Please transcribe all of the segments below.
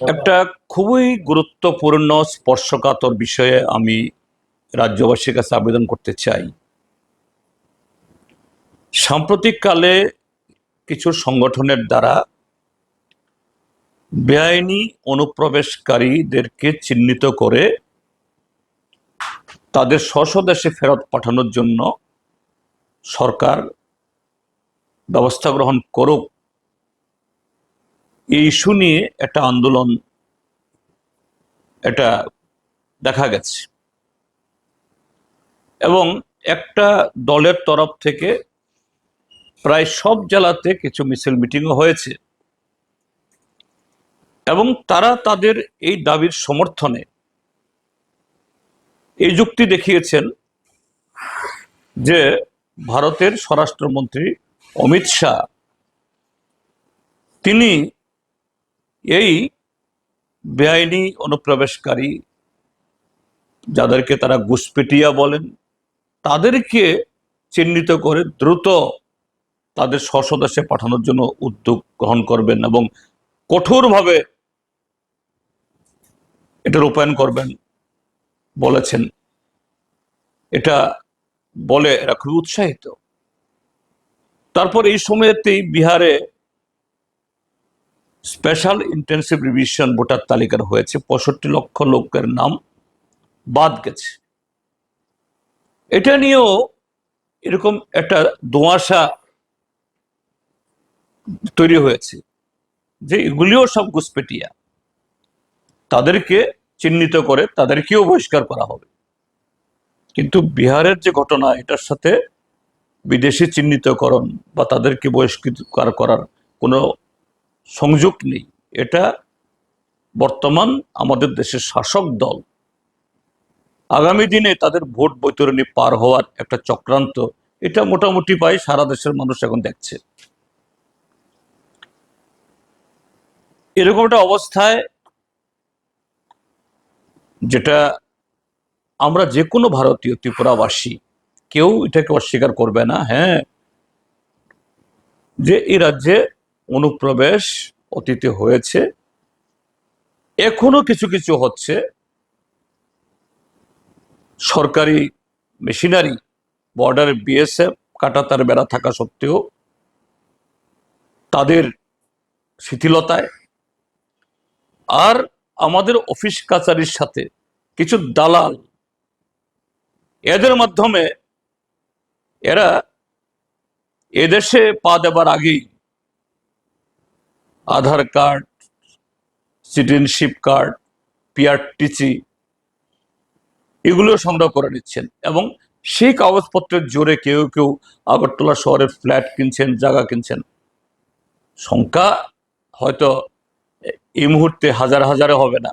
একটা খুবই গুরুত্বপূর্ণ স্পর্শকাতর বিষয়ে আমি রাজ্যবাসীর কাছে আবেদন করতে চাই। সাম্প্রতিককালে কিছু সংগঠনের দ্বারা বেআইনি অনুপ্রবেশকারীদেরকে চিহ্নিত করে তাদের স্ব দেশে ফেরত পাঠানোর জন্য সরকার ব্যবস্থা গ্রহণ করুক এই ইস্যু নিয়ে একটা আন্দোলন এটা দেখা গেছে। এবং একটা দলের তরফ থেকে প্রায় সব জেলাতে কিছু মিছিল মিটিংও হয়েছে। এবং তারা তাদের এই দাবির সমর্থনে এই যুক্তি দেখিয়েছেন যে ভারতের স্বরাষ্ট্রমন্ত্রী অমিত শাহ, তিনি এই বেআইনি অনুপ্রবেশকারী যাদেরকে তারা ঘুষপেটিয়া বলেন, তাদেরকে চিহ্নিত করে দ্রুত তাদের স্বদেশে পাঠানোর জন্য উদ্যোগ গ্রহণ করবেন এবং কঠোরভাবে এটা রূপায়ণ করবেন বলেছেন। এটা বলে এরা খুবই উৎসাহিত। তারপর এই সময়তেই বিহারে স্পেশাল ইন্টেন্সিভ রিভিশন ভোটার তালিকার হয়েছে। পঁয়ষট্টি লক্ষ লোকের নাম বাদ গেছে। এটা নিয়েও এরকম একটা দোঁয়াশা তৈরি হয়েছে যে এগুলিও সব ঘুষপেটিয়া তাদেরকে চিহ্নিত করে তাদেরকেও বহিষ্কার করা হবে। কিন্তু বিহারের যে ঘটনা, এটার সাথে বিদেশি চিহ্নিতকরণ বা তাদেরকে বহিষ্কার করার কোনো সংযোগ নেই। এটা বর্তমান আমাদের দেশের শাসক দল। আগামী দিনে তাদের ভোট বৈতরণী পার হওয়ার একটা চক্রান্ত, এটা মোটামুটি পাই সারা দেশের মানুষ এখন দেখছে। এরকম একটা অবস্থায় যেটা আমরা যে কোনো ভারতীয় ত্রিপুরাবাসী, কেউ এটাকে অস্বীকার করবে না হ্যাঁ যে এই রাজ্যে অনুপ্রবেশ অতীতে হয়েছে। এখনও কিছু কিছু হচ্ছে। সরকারি মেশিনারি বর্ডারে বিএসএফ কাটাতার বেড়া থাকা সত্ত্বেও তাদের শিথিলতায় আর আমাদের অফিস কাচারির সাথে কিছু দালাল, এদের মাধ্যমে এরা এদেশে পা দেবার আগেই Aadhaar card, citizenship card, P R T C এগুলো সংগ্রহ করে নিচ্ছেন এবং সেই কাগজপত্রের জোরে কেউ কেউ আগরতলা শহরে ফ্ল্যাট কিনছেন, জায়গা কিনছেন। সংখ্যা হয়তো এই মুহূর্তে হাজার হাজারে হবে না।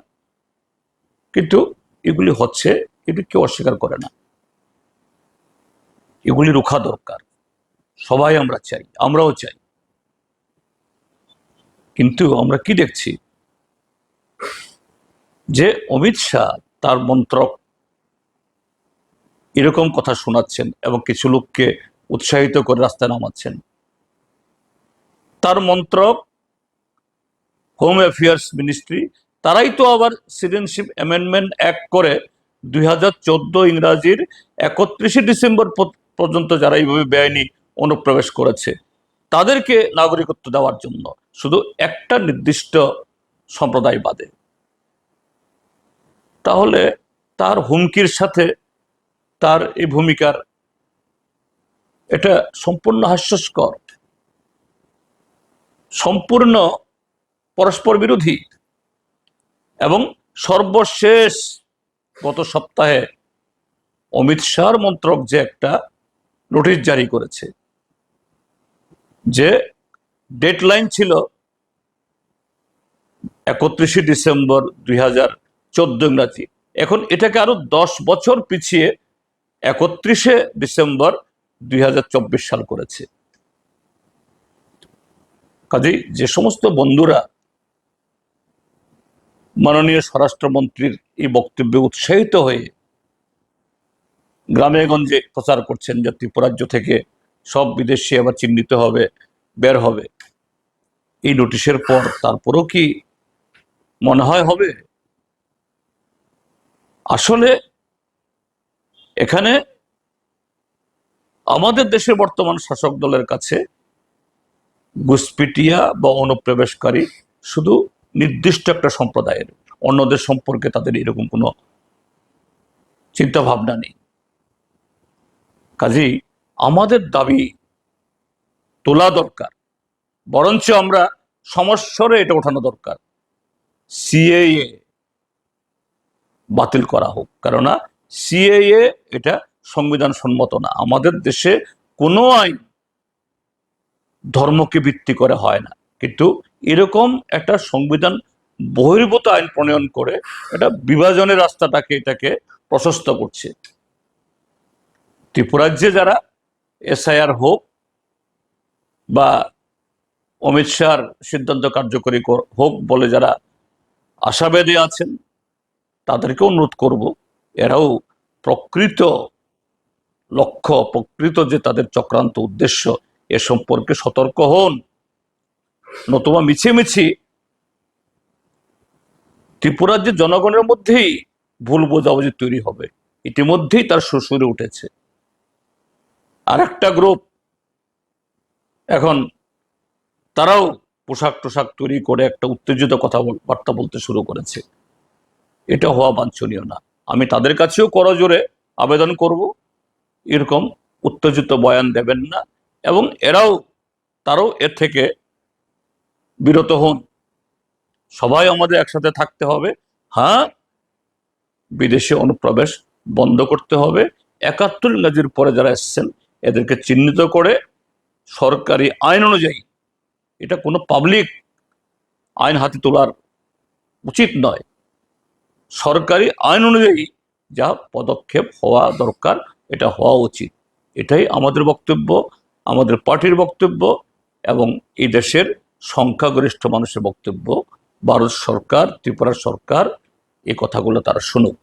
কিন্তু এগুলি হচ্ছে এটি কেউ অস্বীকার করে না। এগুলি রুখা দরকার। সবাই আমরা চাই, আমরাও চাই। কিন্তু আমরা কি দেখছি? যে অমিত শাহ তার মন্ত্রক এরকম কথা শোনাচ্ছেন এবং কিছু লোককে উৎসাহিত করে রাস্তায় নামাচ্ছেন। তার মন্ত্রক হোম অ্যাফেয়ার্স মিনিস্ট্রি তারাই তো আবার সিটিজেনশিপ অ্যামেন্ডমেন্ট অ্যাক্ট করে দুই হাজার চোদ্দ ইংরাজির একত্রিশে ডিসেম্বর পর্যন্ত যারা এইভাবে বেআইনি অনুপ্রবেশ করেছে। তাদেরকে নাগরিকত্ব দেওয়ার জন্য শুধু একটা নির্দিষ্ট সম্প্রদায় বাদে। তাহলে তার হুমকির সাথে তার এই ভূমিকার এটা সম্পূর্ণ হাস্যস্কর। সম্পূর্ণ পরস্পর বিরোধী এবং সর্বশেষ গত সপ্তাহে অমিত শাহর মন্ত্রক যে একটা নোটিশ জারি করেছে যে ডেডলাইন ছিল একত্রিশে ডিসেম্বর দুই হাজার চোদ্দ ইংরাজি এখন এটাকে আরও দশ বছর পিছিয়ে একত্রিশে ডিসেম্বর দুই হাজার চব্বিশ সাল করেছে। কাজেই যে সমস্ত বন্ধুরা মাননীয় স্বরাষ্ট্রমন্ত্রীর এই বক্তব্যে উৎসাহিত হয়ে গ্রামে গঞ্জে প্রচার করছেন যে ত্রিপুরাজ্য থেকে সব বিদেশি আবার চিহ্নিত হবে, বের হবে। এই নোটিশের পর তারপরও কি মনে হয় হবে? আসলে এখানে আমাদের দেশের বর্তমান শাসক দলের কাছে গুসপিটিয়া বা অনুপ্রবেশকারী শুধু নির্দিষ্ট একটা সম্প্রদায়ের, অন্যদের সম্পর্কে তাদের এরকম কোনো চিন্তা ভাবনা নেই। কাজেই আমাদের দাবি তোলা দরকার, বরঞ্চ আমরা সমস্যরে এটা ওঠানো দরকার। সিএএ বাতিল করা হোক, কেননা সিএএ এটা সংবিধান সম্মত না। আমাদের দেশে কোনো আইন ধর্মকে ভিত্তি করে হয় না। কিন্তু এরকম একটা সংবিধান বহির্ভূত আইন প্রণয়ন করে এটা বিভাজনের রাস্তাটাকে এটাকে প্রশস্ত করছে। ত্রিপুরাজ্যে যারা এসআইআর হোক বা অমিত শাহর সিদ্ধান্ত কার্যকরী হোক বলে যারা আশাবাদী আছেন, তাদেরকে অনুরোধ করব, এরাও প্রকৃত লক্ষ্য, প্রকৃত যে তাদের চক্রান্ত উদ্দেশ্য এ সম্পর্কে সতর্ক হন। নতুবা মিছিমিছি ত্রিপুরার যে জনগণের মধ্যেই ভুল বোঝাবুঝি তৈরি হবে, ইতিমধ্যেই তার শ্বশুরে উঠেছে। আর একটা গ্রুপ এখন তারাও পোশাক টোশাক তৈরি করে একটা উত্তেজিত কথা বার্তা বলতে শুরু করেছে। এটা হওয়া বাঞ্ছনীয় না। আমি তাদের কাছেও করজোরে আবেদন করব, এরকম উত্তেজিত বয়ান দেবেন না এবং এরাও, তারাও এর থেকে বিরত হন। সবাই আমাদের একসাথে থাকতে হবে। হ্যাঁ বিদেশে অনুপ্রবেশ বন্ধ করতে হবে। একাত্তর ইংরাজির পরে যারা এসছেন এদেরকে চিহ্নিত করে সরকারি আইন অনুযায়ী, এটা কোনো পাবলিক আইন হাতে তোলার উচিত নয়। সরকারি আইন অনুযায়ী যা পদক্ষেপ হওয়া দরকার, এটা হওয়া উচিত। এটাই আমাদের বক্তব্য, আমাদের পার্টির বক্তব্য এবং এই দেশের সংখ্যাগরিষ্ঠ মানুষের বক্তব্য। ভারত সরকার, ত্রিপুরা সরকার এই কথাগুলো তারা শুনুক।